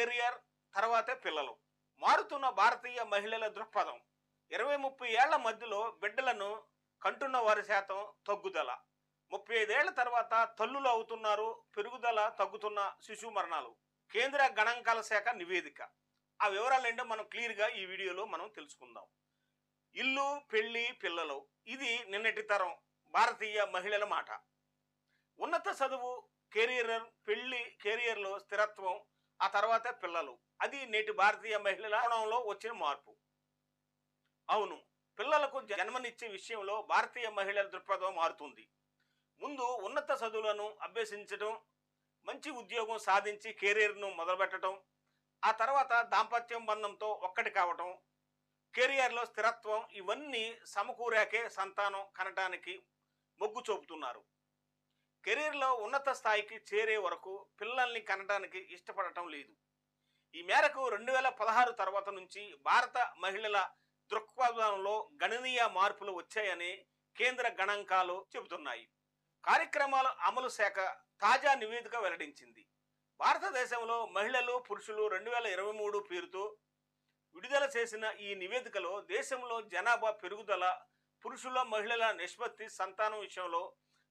Career తర్వాతే పిల్లలు. మారుతున్న భారతీయ మహిళల దృక్పథం. ఇరవై ముప్పై ఏళ్ళ మధ్యలో బిడ్డలను కంటున్న వారి శాతం తగ్గుదల. ముప్పై ఐదేళ్ళ తర్వాత తల్లులు అవుతున్నారు పెరుగుదల తగ్గుతున్న శిశు మరణాలు. కేంద్ర గణాంకాల శాఖ నివేదిక. ఆ వివరాలు ఏంటో మనం క్లియర్గా ఈ వీడియోలో మనం తెలుసుకుందాం. ఇల్లు పెళ్ళి పిల్లలు. ఇది నిన్నటి తరం భారతీయ మహిళల మాట. ఉన్నత చదువు కెరియర్ పెళ్ళి కెరియర్లో స్థిరత్వం ఆ తర్వాత పిల్లలు. అది నేటి భారతీయ మహిళల కోణంలో వచ్చిన మార్పు. అవును పిల్లలకు జన్మనిచ్చే విషయంలో భారతీయ మహిళల దృక్పథం మారుతుంది. ముందు ఉన్నత చదువులను అభ్యసించడం మంచి ఉద్యోగం సాధించి కెరీర్ను మొదలుపెట్టడం ఆ తర్వాత దాంపత్యం బంధంతో ఒక్కటి కావటం కెరియర్లో స్థిరత్వం ఇవన్నీ సమకూరాకే సంతానం కనటానికి మొగ్గు చూపుతున్నారు. కెరీర్లో ఉన్నత స్థాయికి చేరే వరకు పిల్లల్ని కనడానికి ఇష్టపడటం లేదు. ఈ మేరకు రెండు వేల పదహారు తర్వాత నుంచి భారత మహిళల దృక్పథంలో గణనీయ మార్పులు వచ్చాయని కేంద్ర గణాంకాలు చెబుతున్నాయి. కార్యక్రమాల అమలు శాఖ తాజా నివేదిక వెల్లడించింది. భారతదేశంలో మహిళలు పురుషులు రెండు వేల ఇరవై మూడు పేరుతో విడుదల చేసిన ఈ నివేదికలో దేశంలో జనాభా పెరుగుదల పురుషుల మహిళల నిష్పత్తి సంతానం విషయంలో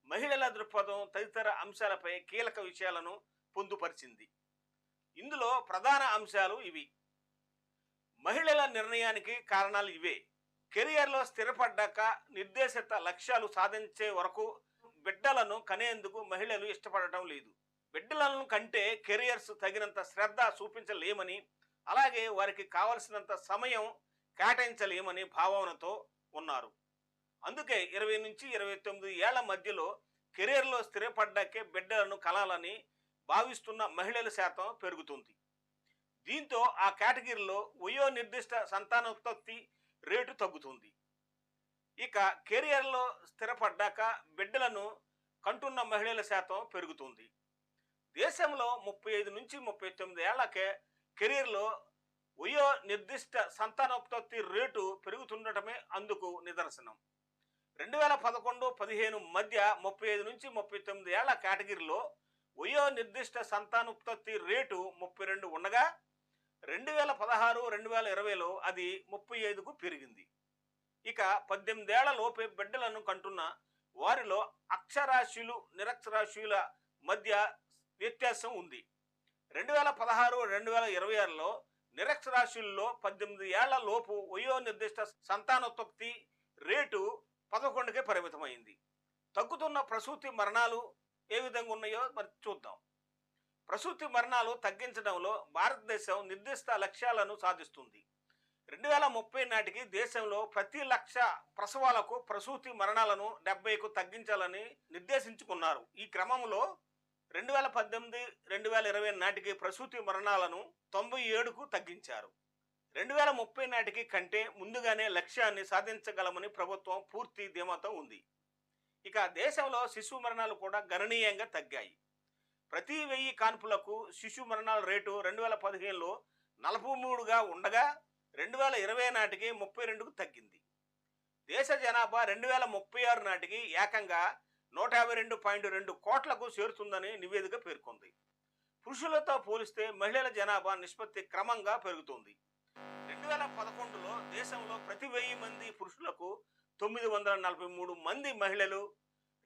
మహిళల దృక్పథం తదితర అంశాలపై కీలక విషయాలను పొందుపరిచింది. ఇందులో ప్రధాన అంశాలు ఇవి. మహిళల నిర్ణయానికి కారణాలు ఇవే. కెరియర్లో స్థిరపడ్డాక నిర్దేశిత లక్ష్యాలు సాధించే వరకు బిడ్డలను కనేందుకు మహిళలు ఇష్టపడటం లేదు. బిడ్డలను కంటే కెరియర్స్ తగినంత శ్రద్ధ చూపించలేమని అలాగే వారికి కావలసినంత సమయం కేటాయించలేమని భావనతో ఉన్నారు. అందుకే ఇరవై నుంచి ఇరవై తొమ్మిది ఏళ్ళ మధ్యలో కెరీర్లో స్థిరపడ్డాకే బిడ్డలను కలాలని భావిస్తున్న మహిళల శాతం పెరుగుతుంది. దీంతో ఆ కేటగిరీలో వయో నిర్దిష్ట సంతానోత్పత్తి రేటు తగ్గుతుంది. ఇక కెరియర్లో స్థిరపడ్డాక బిడ్డలను కంటున్న మహిళల శాతం పెరుగుతుంది. దేశంలో ముప్పై ఐదు నుంచి ముప్పై తొమ్మిది ఏళ్ళకే కెరీర్లో వయో నిర్దిష్ట సంతానోత్పత్తి రేటు పెరుగుతుండటమే అందుకు నిదర్శనం. రెండు వేల పదకొండు పదిహేను మధ్య ముప్పై ఐదు నుంచి ముప్పై తొమ్మిది ఏళ్ళ కేటగిరీలో వయో నిర్దిష్ట సంతానోత్పత్తి రేటు ముప్పై రెండు ఉండగా రెండు వేల పదహారు రెండు వేల ఇరవైలో అది ముప్పై ఐదుకు పెరిగింది. ఇక పద్దెనిమిదేళ్ళ లోపే బిడ్డలను కంటున్న వారిలో అక్షరాస్యులు నిరక్షరాస్యుల మధ్య వ్యత్యాసం ఉంది. రెండు వేల పదహారు రెండు వేల ఇరవై ఆరులో నిరక్షరాస్యుల్లో పద్దెనిమిది ఏళ్ళ లోపు వయో నిర్దిష్ట సంతానోత్పత్తి రేటు పదకొండుకే పరిమితమైంది. తగ్గుతున్న ప్రసూతి మరణాలు ఏ విధంగా ఉన్నాయో మరి చూద్దాం. ప్రసూతి మరణాలు తగ్గించడంలో భారతదేశం నిర్దిష్ట లక్ష్యాలను సాధిస్తుంది. రెండు వేల ముప్పై నాటికి దేశంలో ప్రతి లక్ష ప్రసవాలకు ప్రసూతి మరణాలను డెబ్బైకు తగ్గించాలని నిర్దేశించుకున్నారు. ఈ క్రమంలో రెండు వేల పద్దెనిమిది రెండు వేల ఇరవై నాటికి ప్రసూతి మరణాలను తొంభై ఏడుకు తగ్గించారు. రెండు వేల ముప్పై నాటికి కంటే ముందుగానే లక్ష్యాన్ని సాధించగలమని ప్రభుత్వం పూర్తి ధీమాతో ఉంది. ఇక దేశంలో శిశు మరణాలు కూడా గణనీయంగా తగ్గాయి. ప్రతి వెయ్యి కాన్పులకు శిశు మరణాల రేటు రెండు వేల పదిహేనులో నలభై మూడుగా ఉండగా రెండు వేల ఇరవై నాటికి ముప్పై రెండుకు తగ్గింది. దేశ జనాభా రెండు వేల ముప్పై ఆరు నాటికి ఏకంగా నూట యాభై రెండు పాయింట్ రెండు కోట్లకు చేరుతుందని నివేదిక పేర్కొంది. పురుషులతో పోలిస్తే మహిళల జనాభా నిష్పత్తి క్రమంగా పెరుగుతుంది. రెండు వేల పదకొండులో దేశంలో ప్రతి వెయ్యి మంది పురుషులకు తొమ్మిది వందల నలభై మూడు మంది మహిళలు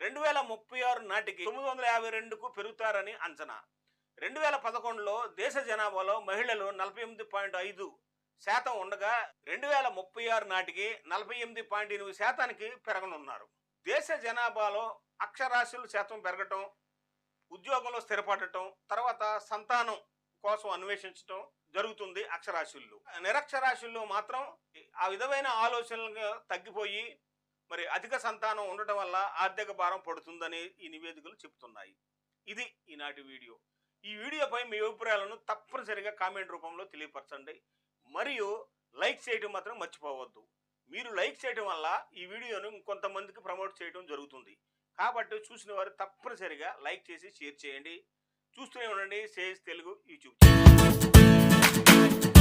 రెండు వేల ముప్పై ఆరు నాటికి తొమ్మిది వందల యాభై రెండుకు పెరుగుతారని అంచనా. రెండు వేల పదకొండులో దేశ జనాభాలో మహిళలు నలభై ఎనిమిది పాయింట్ ఐదు శాతం ఉండగా రెండు వేల ముప్పై ఆరు నాటికి నలభై ఎనిమిది పాయింట్ ఎనిమిది శాతానికి పెరగనున్నారు. దేశ జనాభాలో అక్షరాస్యుల శాతం పెరగటం ఉద్యోగంలో స్థిరపడటం తర్వాత సంతానం కోసం అన్వేషించటం జరుగుతుంది అక్షరాస్యుల్లో. నిరక్షరాస్యుల్లో మాత్రం ఆ విధమైన ఆలోచనలు తగ్గిపోయి మరి అధిక సంతానం ఉండటం వల్ల ఆర్థిక భారం పడుతుందని ఈ నివేదికలు చెబుతున్నాయి ఇది ఈనాటి వీడియో. ఈ వీడియోపై మీ అభిప్రాయాలను తప్పనిసరిగా కామెంట్ రూపంలో తెలియపరచండి. మరియు లైక్ చేయడం మాత్రం మర్చిపోవద్దు. మీరు లైక్ చేయడం వల్ల ఈ వీడియోను ఇంకొంతమందికి ప్రమోట్ చేయడం జరుగుతుంది. కాబట్టి చూసిన వారు తప్పనిసరిగా లైక్ చేసి షేర్ చేయండి. చూస్తూనే ఉండండి. Sage Telugu YouTube Thank you.